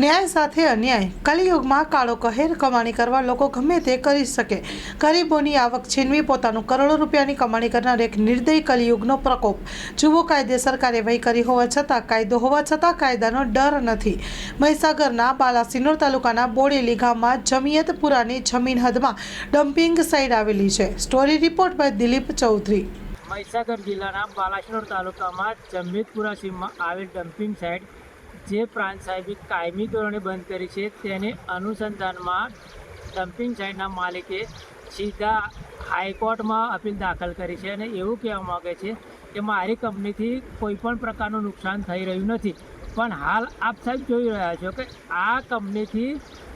ન્યાય સાથે અન્યાય. કલિયુગમાં કાળો કહેર કમાણી કરવા લોકો ગમે તે કરી શકે. ગરીબોની આવક છીનવી પોતાનું કરોડો રૂપિયાની કમાણી કરનાર એક નિર્દય કલિયુગનો પ્રકોપ. જુઓ કાયદેસર કાર્યવાહી કરી હોવા છતાં, કાયદો હોવા છતાં કાયદાનો ડર નથી. મહીસાગરના બાલાસિનોર તાલુકાના બોડેલી ગામમાં જમિયતપુરાની જમીન હદમાં ડમ્પિંગ સાઇટ આવેલી છે. Story report by Dilip Chaudhary. Mahisagar જિલ્લાના બાલાસિનોર તાલુકામાં જમવેદપુરા સીમમાં આવેલ ડમ્પિંગ સાઇટ જે પ્રાંત સાહેબે કાયમી ધોરણે બંધ કરી છે, તેને અનુસંધાનમાં ડમ્પિંગ સાઇટના માલિકે સીધા હાઈકોર્ટમાં અપીલ દાખલ કરી છે અને એવું કહેવા માગે છે કે મારી કંપનીથી કોઈ પણ પ્રકારનું નુકસાન થઈ રહ્યું નથી. પણ હાલ આપ સાહેબ જોઈ રહ્યા છો કે આ કંપનીથી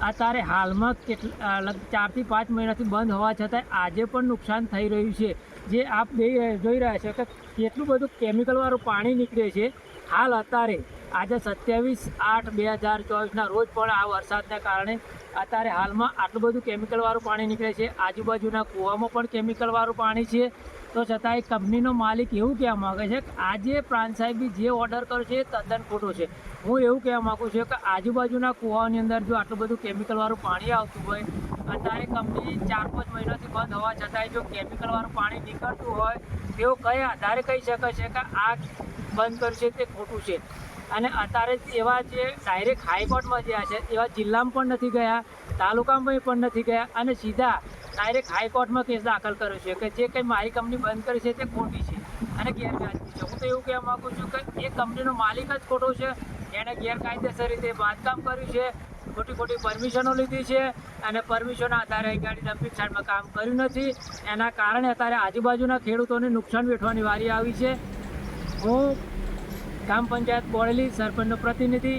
અત્યારે હાલમાં કેટલા ચારથી પાંચ મહિનાથી બંધ હોવા છતાં આજે પણ નુકસાન થઈ રહ્યું છે. જે આપ જોઈ રહ્યા છો કે કેટલું બધું કેમિકલવાળું પાણી નીકળે છે. હાલ અત્યારે આજે સત્યાવીસ આઠ બે હજાર ચોવીસના રોજ પણ આ વરસાદના કારણે અત્યારે હાલમાં આટલું બધું કેમિકલવાળું પાણી નીકળે છે. આજુબાજુના કૂવામાં પણ કેમિકલવાળું પાણી છે. તો છતાં એ કંપનીનો માલિક એવું કહેવા માગે છે કે આજે પ્રાંત સાહેબી જે ઓર્ડર કર્યો છે એ તદ્દન ખોટો છે. હું એવું કહેવા માગું છું કે આજુબાજુના કૂવાની અંદર જો આટલું બધું કેમિકલવાળું પાણી આવતું હોય, અત્યારે કંપની ચાર પાંચ મહિનાથી બંધ હોવા છતાંય જો કેમિકલવાળું પાણી નીકળતું હોય, તેઓ કયા આધારે કહી શકે છે કે આ બંધ કર્યું છે તે ખોટું છે? અને અત્યારે એવા જે ડાયરેક્ટ હાઈકોર્ટમાં ગયા છે, એવા જિલ્લામાં પણ નથી ગયા, તાલુકામાં પણ નથી ગયા અને સીધા ડાયરેક્ટ હાઈકોર્ટમાં કેસ દાખલ કર્યો છે કે જે કંઈ મારી કંપની બંધ કરી છે તે ખોટી છે અને ગેરકાયદેસર છે. હું તો એવું કહેવા માગું છું કે એ કંપનીનો માલિક જ ખોટો છે એણે ગેરકાયદેસર રીતે બાંધકામ કર્યું છે, ખોટી ખોટી પરમિશનો લીધી છે અને પરમિશનના આધારે ગાડી ડમ્પિંગ સાઇડમાં કામ કર્યું નથી. એના કારણે અત્યારે આજુબાજુના ખેડૂતોને નુકસાન વેઠવાની વારી આવી છે. હું ગ્રામ પંચાયત બોડેલી સરપંચનો પ્રતિનિધિ